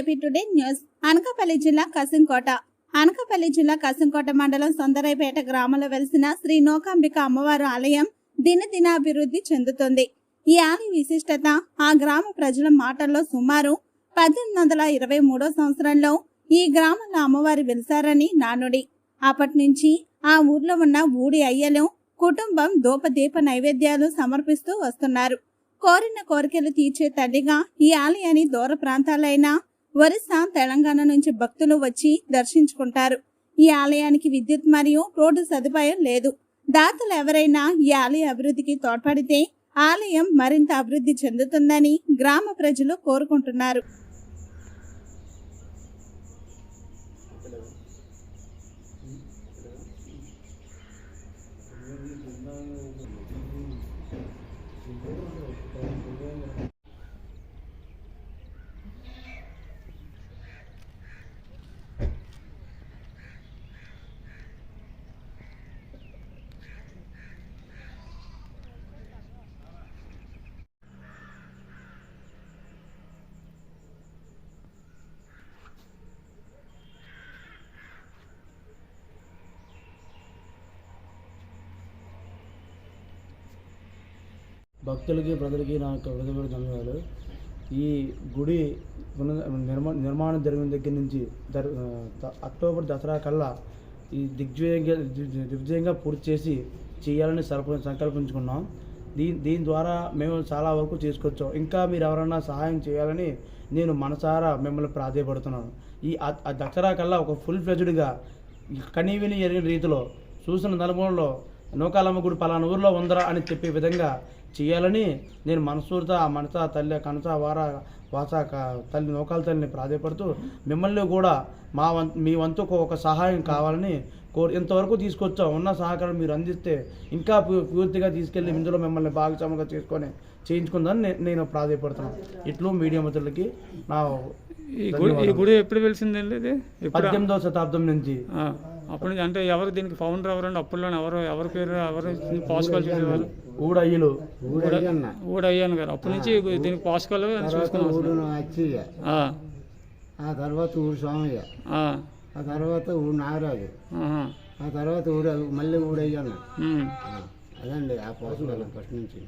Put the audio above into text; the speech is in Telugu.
AP today news. అనకాపల్లి జిల్లా కసింకోట. అనకాపల్లి జిల్లా కసింకోట మండలం సొందరైపేట గ్రామంలో వెలిసిన శ్రీ నోకాంబిక అమ్మవారు ఆలయం దినదిన అభివృద్ధి చెందుతుంది. ఈ ఆలయ విశిష్టత ఆ గ్రామ ప్రజల మాటల్లో సుమారు పద్దెనిమిది వందల ఇరవై మూడో సంవత్సరంలో ఈ గ్రామంలో అమ్మవారు వెలిసారని నానుడి. అప్పటి నుంచి ఆ ఊర్లో ఉన్న ఊడి అయ్యలు కుటుంబం దూపదీప నైవేద్యాలు సమర్పిస్తూ వస్తున్నారు. కోరిన కోరికలు తీర్చే తల్లిగా ఈ ఆలయాన్ని దూర ప్రాంతాలైన వరుస తెలంగాణ నుంచి భక్తులు వచ్చి దర్శించుకుంటారు. ఈ ఆలయానికి విద్యుత్ మరియు రోడ్డు సదుపాయం లేదు. దాతలు ఎవరైనా ఈ ఆలయ అభివృద్ధికి తోడ్పడితే ఆలయం మరింత అభివృద్ధి చెందుతుందని గ్రామ ప్రజలు కోరుకుంటున్నారు. భక్తులకి ప్రజలకి నా యొక్క హృదయపూర్వక ధన్యవాదాలు. ఈ గుడి నిర్మా నిర్మాణం జరిగిన దగ్గర నుంచి అక్టోబర్ దసరా కల్లా ఈ దిగ్విజయంగా దిగ్విజయంగా పూర్తి చేసి చేయాలని సరప సంకల్పించుకున్నాం. దీని దీని ద్వారా మేము చాలా వరకు చేసుకొచ్చాం. ఇంకా మీరు ఎవరైనా సహాయం చేయాలని నేను మనసారా మిమ్మల్ని ప్రాధాయపడుతున్నాను. ఈ ఆ- దసరా కల్లా ఒక ఫుల్ ఫ్లెజ్డ్గా కనీవిని జరిగిన రీతిలో చూసిన నలుమూలలో నూకాలమ్మ గుడి పలానా ఊరిలో ఉందరా అని చెప్పే విధంగా చేయాలని నేను మనసూరిత ఆ మనస తల్లి కనస వార వాస తల్లి నూకాల తల్లిని ప్రాధాయపడుతూ మిమ్మల్ని కూడా మా వం మీ వంతుకు ఒక సహాయం కావాలని కోరి ఇంతవరకు తీసుకొచ్చాం ఉన్న సహకారం మీరు అందిస్తే ఇంకా పూర్తిగా తీసుకెళ్ళి ఇందులో మిమ్మల్ని భాగస్వాములుగా చేసుకొని చేయించుకుందని నేను ప్రాధాయపడుతున్నాను. ఇట్లు మీడియా మిత్రులకి నా ఈ గుడి ఎప్పుడు వెలిసిందండి ఇది? పద్దెనిమిదవ శతాబ్దం నుంచి. నుంచి అంటే ఎవరు దీనికి ఫౌండర్ ఎవరండి? అప్పుల్లో ఎవరు ఎవరి పేరు ఎవరు పాస్కాల్ చేసేవారు ఊడయ్యలు. ఊడయ్యాను గారు. అప్పటి నుంచి దీనికి పాస్కాల్ చూసుకున్నాం ఊరు అచ్చయ్య. ఆ, తర్వాత ఊరు స్వామయ్య. ఆ, ఆ తర్వాత ఊరు నాగరాజు. ఆ తర్వాత ఊరు మళ్ళీ ఊరయ్యన్న ఉమ్, అదండి ఆ పోసం ఫస్ట్ నుంచి.